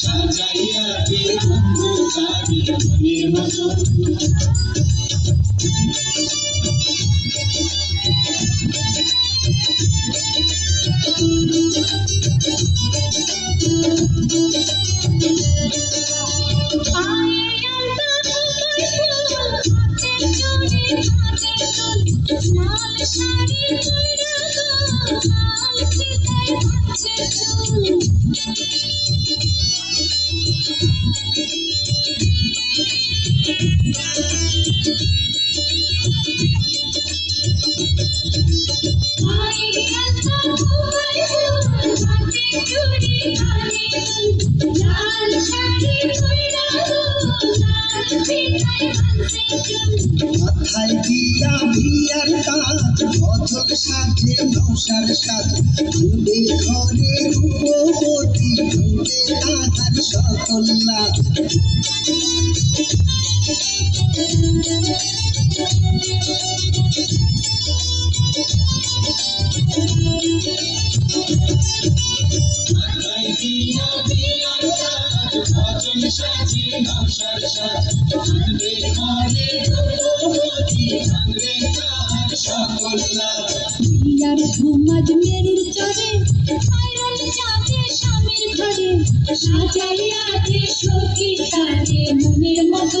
সাজাইয়া দে বন্ধু তারি মনের মতো পায়ে আলতা তোমার ফুল মাথায় দিয়া ভিয়ার কাজ? অচল সাথে নৌসার সাথ আনবে ঘরে রূপবতী আনবে আধার সকল লাভ মাথায় দিয়া ইয়ার ঘুমাজ মেরুর মনের মতো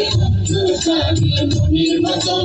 বন্ধু তারি মনের মতো